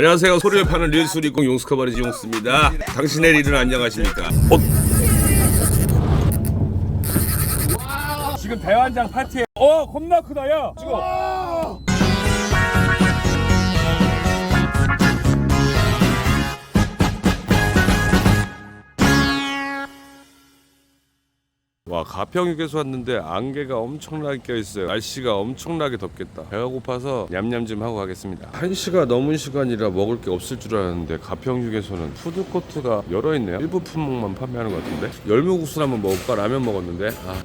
안녕하세요. 소리를 파는 릴수리공 용스커버리지 용스입니다. 당신의 일은 안녕하십니까? 어, 지금 대환장 파티에 어 겁나 크다 야 지금 와 가평육에서 왔는데 안개가 엄청나게 껴있어요. 날씨가 엄청나게 덥겠다. 배가 고파서 냠냠 좀 하고 가겠습니다. 1시가 넘은 시간이라 먹을 게 없을 줄 알았는데 가평육에서는 푸드코트가 열어있네요. 일부 품목만 판매하는 것 같은데 열무국수 한번 먹을까? 라면 먹었는데 아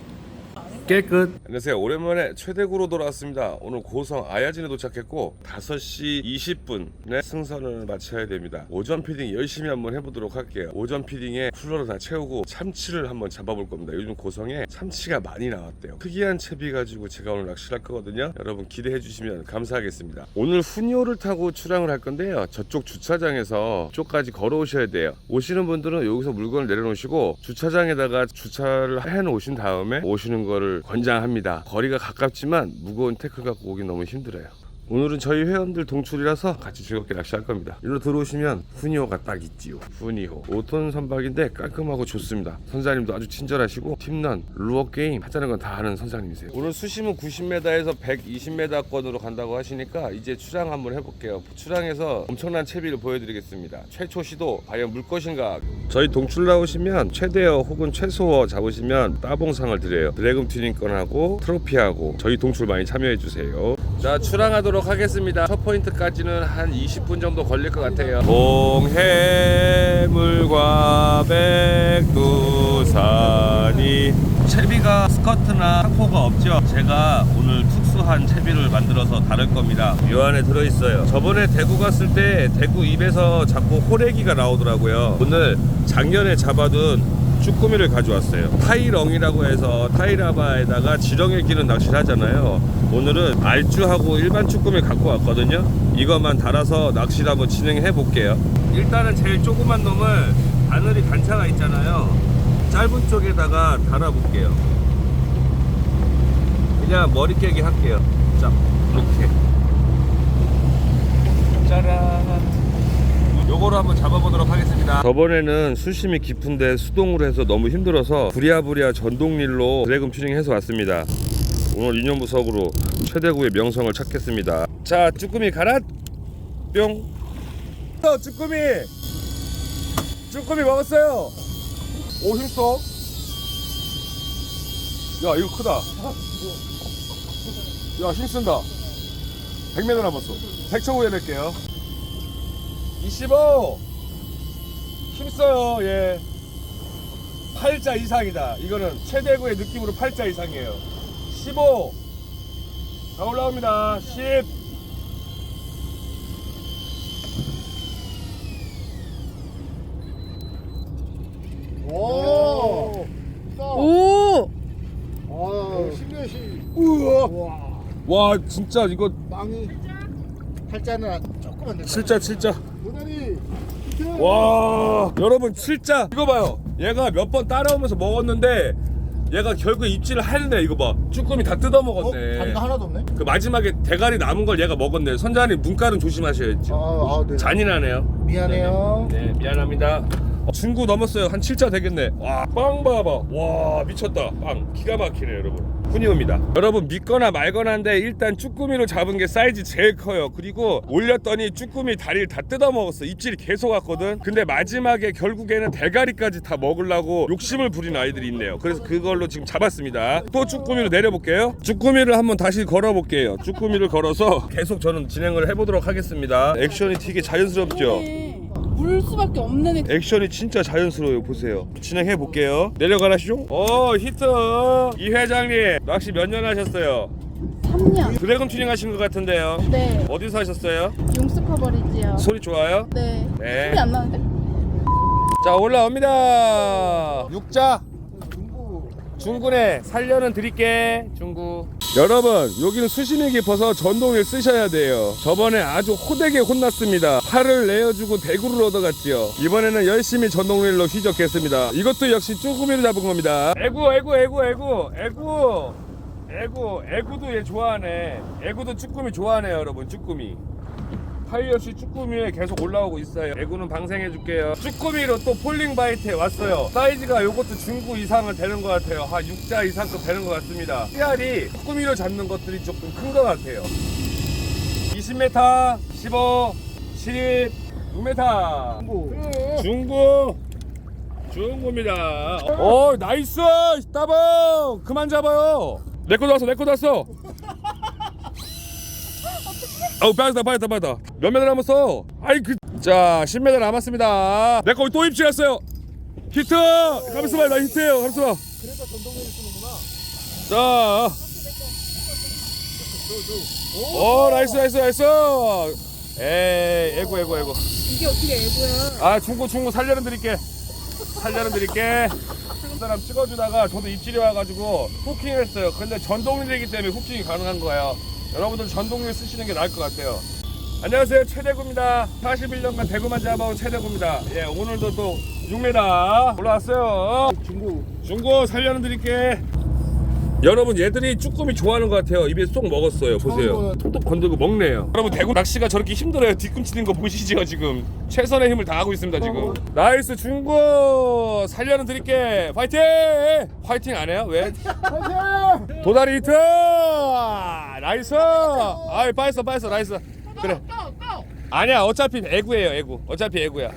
깨끗. 안녕하세요. 오랜만에 최대구로 돌아왔습니다. 오늘 고성 아야진에 도착했고 5시 20분에 승선을 마쳐야 됩니다. 오전 피딩 열심히 한번 해보도록 할게요. 오전 피딩에 쿨러를 다 채우고 참치를 한번 잡아볼 겁니다. 요즘 고성에 참치가 많이 나왔대요. 특이한 채비 가지고 제가 오늘 낚시를 할 거거든요. 여러분 기대해 주시면 감사하겠습니다. 오늘 후니오를 타고 출항을 할 건데요. 저쪽 주차장에서 쪽까지 걸어오셔야 돼요. 오시는 분들은 여기서 물건을 내려놓으시고 주차장에다가 주차를 해 놓으신 다음에 오시는 거를 권장합니다. 거리가 가깝지만 무거운 태클 갖고 오기 너무 힘들어요. 오늘은 저희 회원들 동출이라서 같이 즐겁게 낚시할 겁니다. 일로 들어오시면 후니오가 딱 있지요. 후니호. 5톤 선박인데 깔끔하고 좋습니다. 선장님도 아주 친절하시고 팀런, 루어 게임 하자는 건 다 하는 선장님이세요. 오늘 수심은 90m에서 120m권으로 간다고 하시니까 이제 출항 한번 해볼게요. 출항해서 엄청난 채비를 보여드리겠습니다. 최초 시도 과연 물 것인가? 저희 동출 나오시면 최대어 혹은 최소어 잡으시면 따봉상을 드려요. 드래곤 튜닝권하고 트로피하고 저희 동출 많이 참여해 주세요. 자 출항하도록 하겠습니다. 첫 포인트까지는 한 20분 정도 걸릴 것 같아요. 동해물과 백두산이 채비가 스커트나 타코가 없죠. 제가 오늘 특수한 채비를 만들어서 다룰 겁니다. 이 안에 들어있어요. 저번에 대구 갔을 때 대구 입에서 자꾸 호래기가 나오더라고요. 오늘 작년에 잡아둔 쭈꾸미를 가져왔어요. 타이렁이라고 해서 타이라바에다가 지렁이 끼는 낚시를 하잖아요. 오늘은 알쭈하고 일반 쭈꾸미 갖고 왔거든요. 이것만 달아서 낚시를 한번 진행해 볼게요. 일단은 제일 조그만 놈을 바늘이 단차가 있잖아요. 짧은 쪽에다가 달아 볼게요. 그냥 머리 깨기 할게요. 자, 이렇게. 짜란. 요거로 한번 잡아보도록 하겠습니다. 저번에는 수심이 깊은데 수동으로 해서 너무 힘들어서 부랴부랴 전동릴로 드래곤 튜닝해서 왔습니다. 오늘 인연부석으로 최대구의 명성을 찾겠습니다. 자, 쭈꾸미 가라. 뿅. 어, 쭈꾸미 쭈꾸미 먹었어요 오 힘써 야 이거 크다 야 힘쓴다 100m 남았어 100초 후에 뵐게요 25 힘써요. 예. 8자 이상이다. 이거는 최대구의 느낌으로 8자 이상이에요. 15자 올라옵니다. 10 오! 오! 아, 신뢰시. 우와. 와, 와 진짜 이거 빵이 팔자는 조금만 더. 진짜 진짜 도다리. 와 여러분 진짜 이거 봐요 얘가 몇 번 따라오면서 먹었는데 얘가 결국 입질을 하네 이거 봐 쭈꾸미 다 뜯어 어? 먹었네 다리가 하나도 없네. 그 마지막에 대가리 남은 걸 얘가 먹었네 선장님 눈깔은 조심하셔야죠 아, 아, 네. 잔인하네요 미안해요. 네 미안합니다 어, 중구 넘었어요. 한 7자 되겠네. 와 빵 봐봐. 와 미쳤다. 빵. 기가 막히네 여러분. 훈이옵니다. 여러분 믿거나 말거나인데 일단 쭈꾸미로 잡은 게 사이즈 제일 커요. 그리고 올렸더니 쭈꾸미 다리를 다 뜯어 먹었어. 입질이 계속 왔거든. 근데 마지막에 결국에는 대가리까지 다 먹으려고 욕심을 부린 아이들이 있네요. 그래서 그걸로 지금 잡았습니다. 또 쭈꾸미로 내려볼게요. 쭈꾸미를 한번 다시 걸어볼게요. 쭈꾸미를 걸어서 계속 저는 진행을 해보도록 하겠습니다. 액션이 되게 자연스럽죠 네. 물 수밖에 없는 애. 액션이 진짜 자연스러워요 보세요 진행해 볼게요 내려가라시죠 어 히트 이 회장님 낚시 몇 년 하셨어요 3년. 드래곤 튜닝 하신 것 같은데요 네. 어디서 하셨어요 용스 커버리지요. 소리 좋아요 네. 네. 소리 안 나는데? 자 올라옵니다 육자 중구. 중구네 살려는 드릴게 중구. 여러분 여기는 수심이 깊어서 전동을 쓰셔야 돼요. 저번에 아주 호되게 혼났습니다. 팔을 내어주고 대구를 얻어갔지요. 이번에는 열심히 전동릴로 휘적했습니다. 이것도 역시 쭈꾸미를 잡은 겁니다. 애구 애구 애구 애구 애구. 애구 애구도 얘 좋아하네. 애구도 쭈꾸미 좋아하네요 여러분 쭈꾸미 없이 쭈꾸미에 계속 올라오고 있어요. 애구는 방생해줄게요. 쭈꾸미로 또 폴링 바이트에 왔어요. 사이즈가 요것도 중구 이상은 되는 것 같아요. 한 6자 이상급 되는 것 같습니다. 씨알이 쭈꾸미로 잡는 것들이 조금 큰 것 같아요. 20m, 15, 10, 6m. 중구. 중구 중구입니다. 어 나이스 따봉 그만 잡아요. 내거 나왔어 내거 나왔어. 아우 빠졌다 빠졌다 빠졌다. 몇 메달 남았어? 아이 그자 10m 남았습니다. 내 거 또 입질했어요. 히트 가면서 봐나 히트예요 가면서 봐. 그래서 전동기를 쓰는구나. 자. 오 나이스 나이스 나이스. 에이 에고 에고 에고. 이게 어떻게 애고야? 아 중고 중고 살려는 드릴게 살려는 드릴게 그 사람 찍어주다가 저도 입질이 와가지고 후킹을 했어요 근데 전동릴이기 때문에 후킹이 가능한 거예요 여러분들 전동릴 쓰시는 게 나을 것 같아요. 안녕하세요. 최대구입니다. 41년간 대구만 잡아온 최대구입니다. 예 오늘도 또 6m 올라왔어요. 중구. 중고 살려는 드릴게. 여러분 얘들이 쭈꾸미 좋아하는 것 같아요. 입에 쏙 먹었어요. 보세요. 톡톡 건들고 먹네요. 여러분 대구 낚시가 저렇게 힘들어요? 뒤꿈치는 거 보시죠 지금? 최선의 힘을 다하고 있습니다 지금. 나이스 중고 살려는 드릴게. 파이팅! 파이팅 안 해요? 왜? 화이팅! 도다리 히트 나이스! 아이 빠졌어 빠졌어 나이스. 그래. 아니야 어차피 애구예요 애구. 어차피 애구야.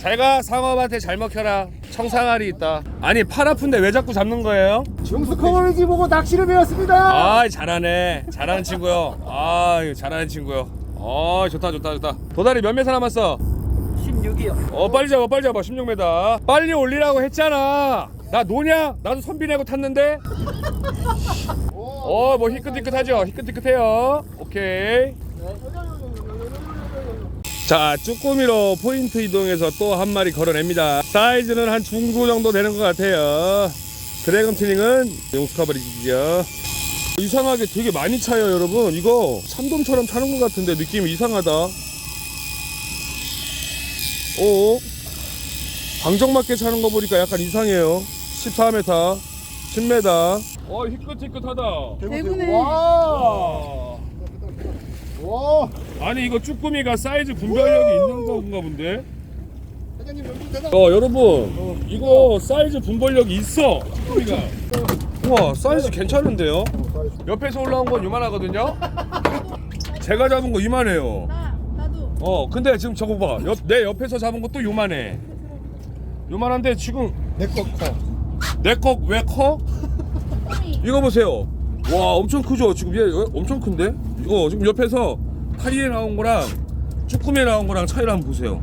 잘가 상업한테 잘 먹혀라. 청상알이 있다. 아니 팔 아픈데 왜 자꾸 잡는 거예요? 중수 커버리지 보고 낚시를 배웠습니다. 아 잘하네. 잘하는 친구요. 아 잘하는 친구요. 아 좋다 좋다 좋다. 도다리 몇 메타 남았어? 16이요. 어 빨리 잡아 빨리 잡아. 16m 빨리 올리라고 했잖아. 나 노냐? 나도 선비 내고 탔는데 어 뭐 희끗희끗하죠? 희끗희끗해요. 오케이. 자 쭈꾸미로 포인트 이동해서 또 한 마리 걸어냅니다. 사이즈는 한 중구 정도 되는 것 같아요. 드래곤 트닝은 용수 커버리지죠. 이상하게 되게 많이 차요 여러분. 이거 참돔처럼 차는 것 같은데 느낌이 이상하다. 오. 방정 맞게 차는 거 보니까 약간 이상해요. 14m 10m 어 희끗희끗하다 대구네. 와. 와. 아니 이거 쭈꾸미가 사이즈 분별력이 있는 건가 본데 사장님 여기 대단. 어 여러분 이거 사이즈 분별력이 있어 쭈꾸미가 우와 사이즈 괜찮은데요 옆에서 올라온 건 이만하거든요 제가 잡은 거 이만해요 나 나도. 어 근데 지금 저거 봐. 옆, 내 옆에서 잡은 것도 요만해. 요만한데 지금 내거 커. 내 거 왜 커? 이거 보세요. 와 엄청 크죠? 지금 얘 어, 엄청 큰데? 이거 지금 옆에서 타이에 나온 거랑 쭈꾸미에 나온 거랑 차이를 한번 보세요.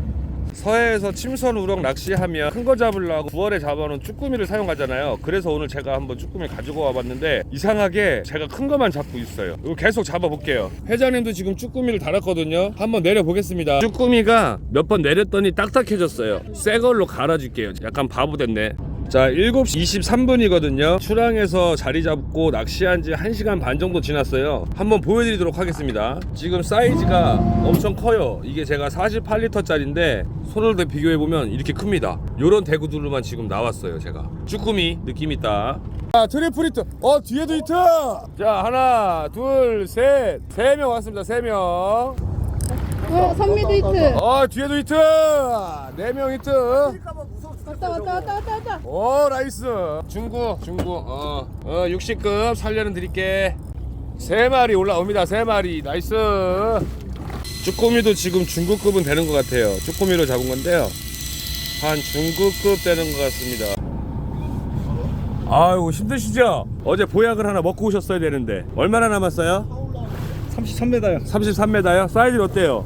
서해에서 침선 우럭 낚시하면 큰 거 잡으려고 9월에 잡아놓은 쭈꾸미를 사용하잖아요. 그래서 오늘 제가 한번 쭈꾸미 가지고 와봤는데 이상하게 제가 큰 거만 잡고 있어요. 이거 계속 잡아볼게요. 회장님도 지금 쭈꾸미를 달았거든요. 한번 내려보겠습니다. 쭈꾸미가 몇 번 내렸더니 딱딱해졌어요. 새 걸로 갈아줄게요. 약간 바보 됐네. 자 7시 23분이거든요. 출항해서 자리 잡고 낚시한 지 1시간 반 정도 지났어요. 한번 보여드리도록 하겠습니다. 지금 사이즈가 엄청 커요. 이게 제가 48리터 짜리인데 손으로 대 비교해보면 이렇게 큽니다. 요런 대구들로만 지금 나왔어요 제가. 쭈꾸미 느낌 있다. 자 트리플 히트. 어 뒤에도 히트! 자 하나 둘셋세 명 왔습니다 세명. 어 선미도 히트. 어 뒤에도 히트! 네 명 히트 왔다 왔다 왔다 왔다 왔다. 오 나이스 중구 중구 어, 어 60급 살려는 드릴게 세 마리 올라옵니다 세 마리 나이스 쭈꾸미도 지금 중구급은 되는 것 같아요 쭈꾸미로 잡은 건데요 한 중구급 되는 것 같습니다 아이고 힘드시죠? 어제 보약을 하나 먹고 오셨어야 되는데 얼마나 남았어요? 33m요. 33m요? 사이즈 어때요?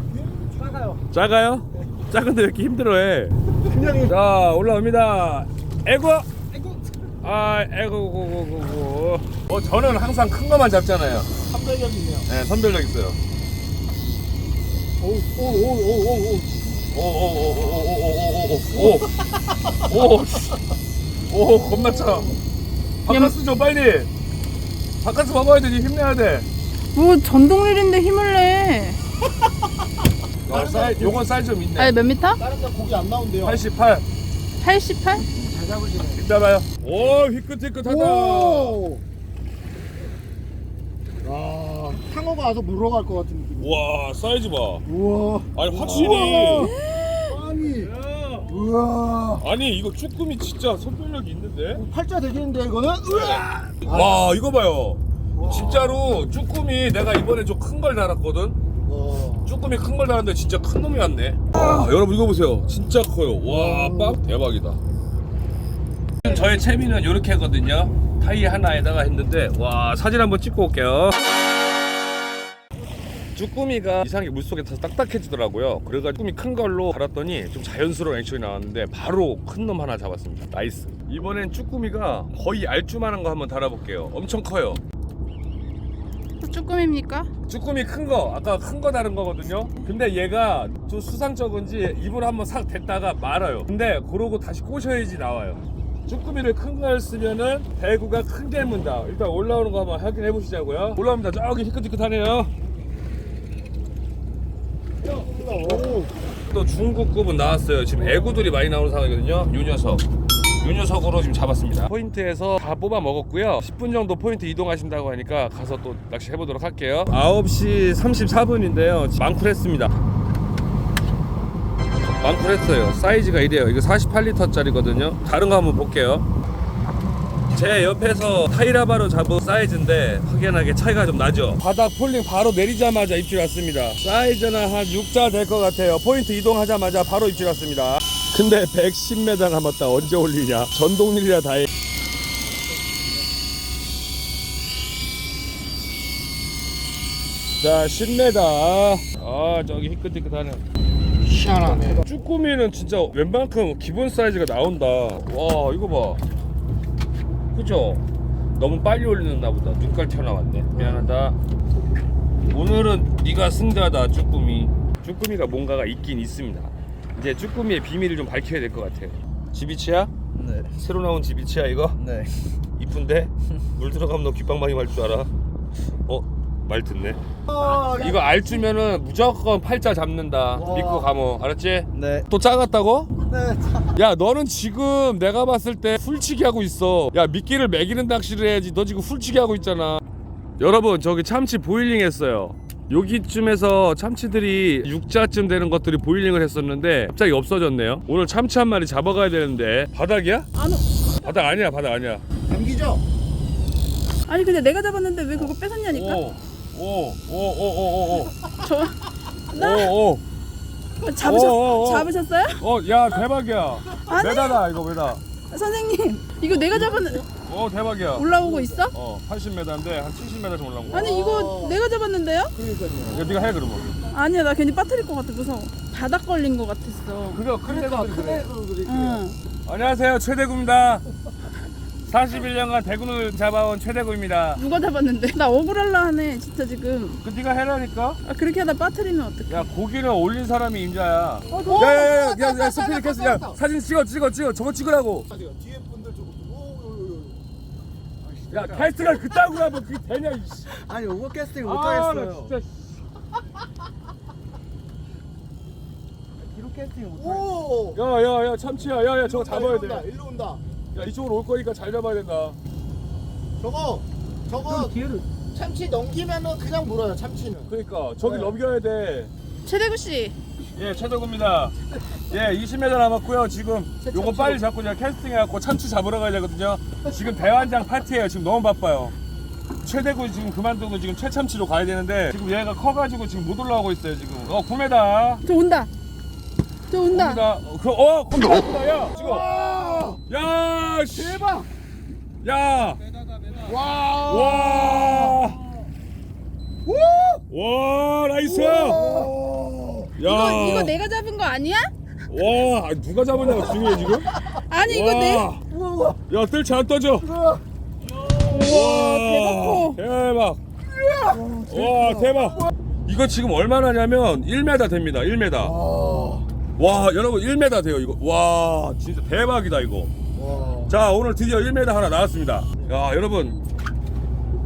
작아요. 작아요? 작은데 왜 이렇게 힘들어해 그냥 자 올라옵니다. 에고. 아 에고 고고고고. 어 저는 항상 큰 거만 잡잖아요. 선별력이 있네요. 네 선별력 있어요. 오오오오 오오. 오오오오오오오오오 겁나 차. 바카스 좀 빨리. 바카스 먹어야 돼. 니 힘내야 돼. 뭐 전동릴인데 힘을 내. 어, 사이 요건 사이즈 좀 있네. 아니 몇 미터? 다른 데 고기 안 나온대요. 88. 88? 잘 잡으시네. 이따 봐요. 오 희끗희끗하다. 오. 와. 상어가 와서 물어갈 것 같은 느낌. 와 사이즈 봐. 우와. 아니 확실히. 아니. 우와. 아니 이거 쭈꾸미 진짜 선별력이 있는데. 팔자 되겠는데 이거는? 우와. 와 이거 봐요. 진짜로 쭈꾸미 내가 이번에 좀 큰 걸 달았거든. 와. 쭈꾸미 큰 걸 달았는데 진짜 큰 놈이 왔네. 와 여러분 이거 보세요. 진짜 커요. 와 빵 대박이다. 지금 저의 채비는 이렇게 하거든요. 타이 하나에다가 했는데 와 사진 한번 찍고 올게요. 쭈꾸미가 이상하게 물속에 타서 딱딱해지더라고요. 그래가지고 쭈꾸미 큰 걸로 달았더니 좀 자연스러운 액션이 나왔는데 바로 큰 놈 하나 잡았습니다. 나이스. 이번엔 쭈꾸미가 거의 알쭈만한 거 한번 달아볼게요. 엄청 커요. 또 쭈꾸미입니까? 쭈꾸미 큰 거, 아까 큰 거 다른 거거든요. 근데 얘가 좀 수상쩍은지 입을 한번 싹 댔다가 말아요. 근데 그러고 다시 꼬셔야지 나와요. 쭈꾸미를 큰 걸 쓰면은 대구가 큰 게 문다. 일단 올라오는 거 한번 확인해 보시자고요. 올라옵니다. 저기 희끗희끗하네요. 오. 또 중국급은 나왔어요. 지금 애구들이 많이 나오는 상황이거든요. 요 녀석. 요 녀석으로 지금 잡았습니다. 포인트에서 다 뽑아 먹었고요. 10분 정도 포인트 이동하신다고 하니까 가서 또 낚시 해보도록 할게요. 9시 34분인데요. 망쿨했습니다. 망쿨했어요. 사이즈가 이래요. 이거 48리터짜리거든요. 다른 거 한번 볼게요. 제 옆에서 타이라바로 잡은 사이즈인데 확연하게 차이가 좀 나죠 바닥 폴링 바로 내리자마자 입질 왔습니다 사이즈는 한 6자 될 것 같아요 포인트 이동하자마자 바로 입질 왔습니다 근데 110m 남았다 언제 올리냐 전동릴이라 다행 자 10m 아 저기 희끗희끗하네 희한하네. 쭈꾸미는 진짜 웬만큼 기본 사이즈가 나온다. 와 이거 봐. 그죠? 너무 빨리 올리는나 보다. 눈깔 튀어나왔네. 미안하다. 오늘은 네가 승자다 쭈꾸미. 쭈꾸미가 뭔가가 있긴 있습니다. 이제 쭈꾸미의 비밀을 좀 밝혀야 될 것 같아요. 지비치야? 네. 새로 나온 지비치야 이거? 네. 이쁜데? 물 들어가면 너 귓방망이 말 줄 알아? 어? 말 듣네. 아, 이거 알 주면은 무조건 팔자 잡는다. 와. 믿고 가모. 알았지? 네. 또 작았다고? 네. 야 너는 지금 내가 봤을 때 훌치기 하고 있어 야 미끼를 매기는 낚시를 해야지 너 지금 훌치기 하고 있잖아 여러분 저기 참치 보일링 했어요 여기쯤에서 참치들이 6자쯤 되는 것들이 보일링을 했었는데 갑자기 없어졌네요 오늘 참치 한 마리 잡아가야 되는데 바닥이야? 안 오. 바닥 아니야 바닥 아니야 감기죠? 아니 근데 내가 잡았는데 왜 그거 뺏었냐니까? 오오오오오오오오오야 저 잡으셨. 잡으셨어요? 대박이야 아니. 메다다 이거 메다 선생님 이거 내가 잡았는 오 대박이야 올라오고 있어? 어 80m인데 한 70m 좀 올라온 거야 아니 이거 내가 잡았는데요? 그러니까요. 네가 해 그러면 아니야 나 괜히 빠뜨릴 것 같아 무서워 바닥 걸린 것 같았어 그거 큰 그러니까 그래. 애도 그래. 응 안녕하세요 최대구입니다 41년간 대구를 잡아온 최대구입니다 누가 잡았는데? 나 억울할라 하네 진짜 지금 그 네가 해라니까 아 그렇게 하다 빠뜨리면 어떡해 야 고기는 올린 사람이 임자야 어, 야야야야 야, 야, 스피드 캐스 야 사진 찍어 찍어 찍어 저거 찍으라고 뒤에 분들 오, 오. 야 캐스트가 그따구로 하면 그게 되냐 이씨 아니 오버 캐스팅 아, 나 못하겠어요. 진짜 기록 캐스팅 못 하겠어요. 오. 야야야 참치야 야야 저거 잡아야 일로 온다, 일로 온다. 이쪽으로 올 거니까 잘 잡아야 된다 저거 저거 뒤를 참치 넘기면은 그냥 물어요. 참치는. 그러니까 저기 네. 넘겨야 돼 최대구 씨 예, 최덕구입니다. 예, 20m 남았고요. 지금 요거 빨리 잡고 제가 캐스팅 해갖고 참치 잡으러 가야 되거든요. 지금 대환장 파티예요. 지금 너무 바빠요. 최대구 지금 그만두고 지금 최참치로 가야 되는데 지금 얘가 커가지고 지금 못 올라오고 있어요. 지금. 어, 9m. 저 온다 저 온다. 어, 그, 어, 컴퓨터다. 야, 지금. 야, 씨. 대박. 야, 와. 와, 와, 나이스. 오. 야, 이거 이거 내가 잡은 거 아니야? 와, 아니, 누가 잡았냐가 중요해 지금. 아니 이거 내 와. 우와 우와. 야, 뜰 잘 떠져. 우와. 와, 대박. 와, 대박. 이거 지금 얼마나냐면 1m 됩니다. 1m. 와. 와, 여러분 1m 돼요, 이거. 와, 진짜 대박이다, 이거. 와. 자, 오늘 드디어 1m 하나 나왔습니다. 야, 여러분.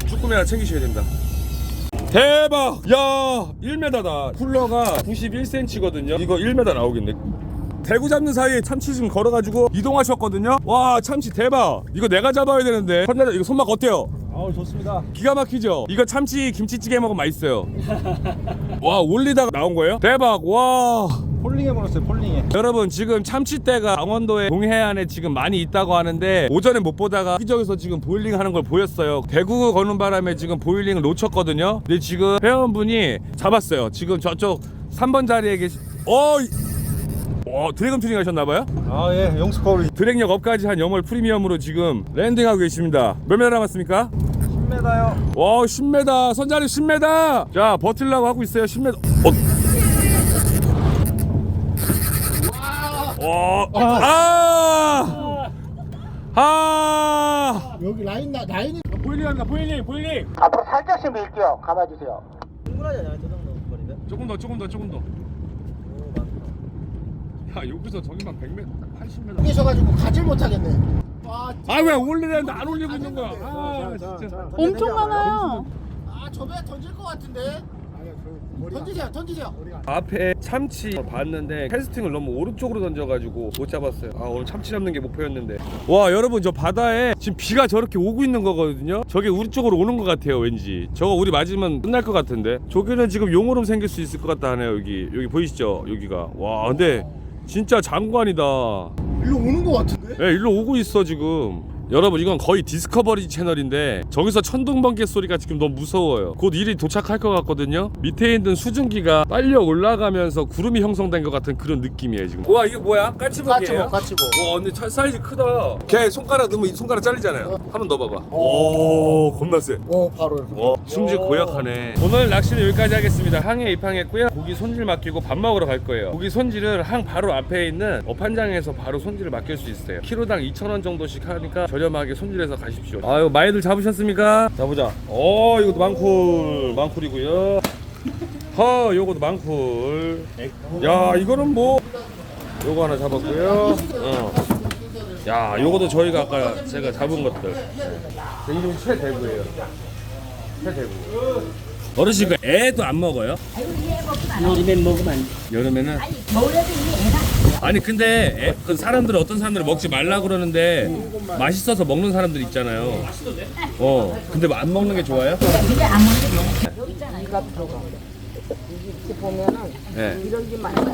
쭈꾸미 하나 챙기셔야 된다. 대박! 야, 1m다. 쿨러가 91cm거든요. 이거 1m 나오겠네. 대구 잡는 사이에 참치 좀 걸어가지고 이동하셨거든요. 와 참치 대박. 이거 내가 잡아야 되는데. 선배님 이거 손맛 어때요? 아우 좋습니다. 기가 막히죠? 이거 참치 김치찌개 먹으면 맛있어요. 와 올리다가 나온 거예요? 대박 와. 폴링해 버렸어요. 폴링해. 여러분 지금 참치대가 강원도의 동해안에 지금 많이 있다고 하는데 오전에 못 보다가 기적에서 지금 보일링 하는 걸 보였어요 대구 거는 바람에 지금 보일링을 놓쳤거든요 근데 지금 회원분이 잡았어요 지금 저쪽 3번 자리에 계시 어! 이- 와 드래곤 튜닝 하셨나봐요? 아 예, 영수 거리 드랙력 업까지 한 영월 프리미엄으로 지금 랜딩하고 계십니다 몇명 남았습니까? 10m요. 와 10m 선자리 10m 자 버틸라고 하고 있어요 10m 어. 와, 아, 아, 여기 라인 나 라인이 보일링 합니다, 보일링, 보일링. 앞으로 살짝씩 밀게요. 감아주세요. 조금 더, 조금 더, 조금 더. 야, 여기서 저기만 100m, 80m. 계셔가지고 가질 못하겠네. 와, 아, 왜 올리는데 안 올리고 있는 거야? 아, 진짜. 엄청 많아요. 아, 저배 던질 것 같은데. 던지세요, 던지세요. 앞에 참치 봤는데 캐스팅을 너무 오른쪽으로 던져가지고 못 잡았어요. 아 오늘 참치 잡는 게 목표였는데. 와 여러분 저 바다에 지금 비가 저렇게 오고 있는 거거든요. 저게 우리 쪽으로 오는 것 같아요 왠지. 저거 우리 맞으면 끝날 것 같은데. 저기는 지금 용으로 생길 수 있을 것 같다 하네요 여기. 여기 보이시죠 여기가. 와 근데 진짜 장관이다. 일로 오는 것 같은데? 예, 일로 오고 있어 지금. 여러분 이건 거의 디스커버리 채널인데 저기서 천둥번개 소리가 지금 너무 무서워요. 곧 일이 도착할 것 같거든요. 밑에 있는 수증기가 빨려 올라가면서 구름이 형성된 것 같은 그런 느낌이에요 지금. 와 이게 뭐야? 까치복이에요? 까치고, 까치고. 와 근데 차 사이즈 크다. 걔 손가락 넣으면 이 손가락 잘리잖아요. 한번 넣어봐봐. 오 겁나 세. 오, 바로 이렇게. 와 승질 고약하네 오늘 낚시는 여기까지 하겠습니다 항에 입항했고요 고기 손질 맡기고 밥 먹으러 갈 거예요 고기 손질은 항 바로 앞에 있는 어판장에서 바로 손질을 맡길 수 있어요 키로당 2,000원 정도씩 하니까 저 렴하게 손질해서 가십시오. 아유 많이들 잡으셨습니까? 자보자. 어 이것도 망쿨 망쿨이고요. 허 요것도 망쿨. 야 이거는 뭐 요거 하나 잡았고요. 어. 야 요것도 저희가 아까 제가 잡은 것들. 제 이름이 최대구예요. 최대구 어르신 그 애도 안 먹어요? 여름엔 먹으면 안 돼. 여름에는 겨울에도 이 애가 아니 근데 애, 그 사람들은 어떤 사람들은 먹지 말라 그러는데 맛있어서 먹는 사람들 있잖아요 어 근데 안 먹는 게 좋아요? 근데 안 먹는 게 여기 있잖아. 이가 들어가. 이렇게 보면은 네 이런 게 많이 들어가.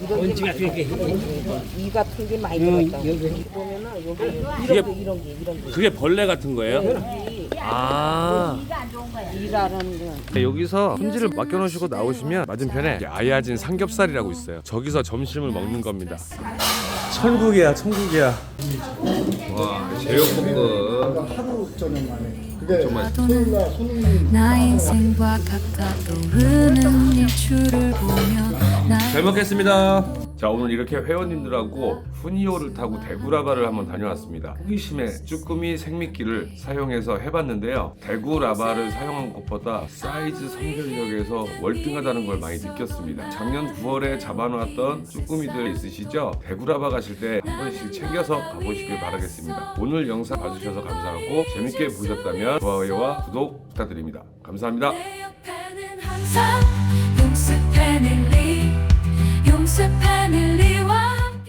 이런 게 많이 들어가. 이 같은 게 많이 들어가. 여기 보면은 여기 이런 게 이런 게 이런 게. 그게 벌레 같은 거예요? 아 이가 안 좋은 거야. 이라는 건 네, 여기서 손질을 맡겨놓으시고 나오시면 맞은편에 아야진 삼겹살이라고 있어요. 저기서 점심을 먹는 겁니다. 천국이야, 천국이야. 와, 제육볶음. 하루 저녁 만에. 그게 토요일 날 손님 나 인생과 같아 떠오르는 일출을 보며 나잘 먹겠습니다. 자 오늘 이렇게 회원님들하고 후니오를 타고 대구라바를 한번 다녀왔습니다. 호기심에 쭈꾸미 생미끼를 사용해서 해봤는데요. 대구라바를 사용한 것보다 사이즈 선별력에서 월등하다는 걸 많이 느꼈습니다. 작년 9월에 잡아놓았던 쭈꾸미들 있으시죠? 대구라바 가실 때 한 번씩 챙겨서 가보시길 바라겠습니다. 오늘 영상 봐주셔서 감사하고 재밌게 보셨다면 좋아요와 구독 부탁드립니다. 감사합니다. A penalty. Liwa.